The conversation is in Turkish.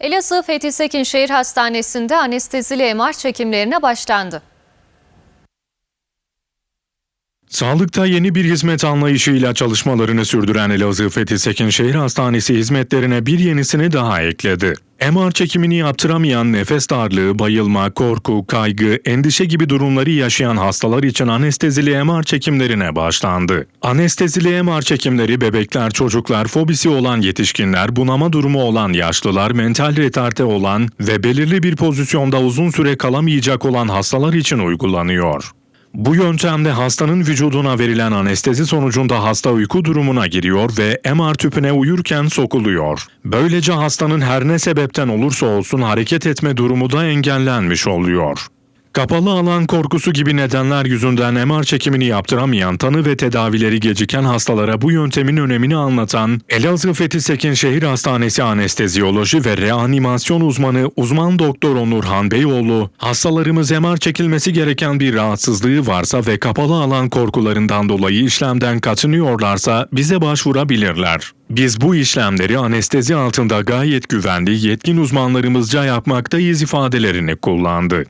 Elazığ Fethi Sekin Şehir Hastanesi'nde anestezili MR çekimlerine başlandı. Sağlıkta yeni bir hizmet anlayışıyla çalışmalarını sürdüren Elazığ Fethi Sekin Şehir Hastanesi hizmetlerine bir yenisini daha ekledi. MR çekimini yaptıramayan nefes darlığı, bayılma, korku, kaygı, endişe gibi durumları yaşayan hastalar için anestezili MR çekimlerine başlandı. Anestezili MR çekimleri bebekler, çocuklar, fobisi olan yetişkinler, bunama durumu olan yaşlılar, mental retarte olan ve belirli bir pozisyonda uzun süre kalamayacak olan hastalar için uygulanıyor. Bu yöntemde hastanın vücuduna verilen anestezi sonucunda hasta uyku durumuna giriyor ve MR tüpüne uyurken sokuluyor. Böylece hastanın her ne sebepten olursa olsun hareket etme durumu da engellenmiş oluyor. Kapalı alan korkusu gibi nedenler yüzünden MR çekimini yaptıramayan tanı ve tedavileri geciken hastalara bu yöntemin önemini anlatan Elazığ Fethi Sekin Şehir Hastanesi Anesteziyoloji ve Reanimasyon Uzmanı uzman doktor Onurhan Beyoğlu, hastalarımız MR çekilmesi gereken bir rahatsızlığı varsa ve kapalı alan korkularından dolayı işlemden kaçınıyorlarsa bize başvurabilirler. Biz bu işlemleri anestezi altında gayet güvenli yetkin uzmanlarımızca yapmaktayız ifadelerini kullandı.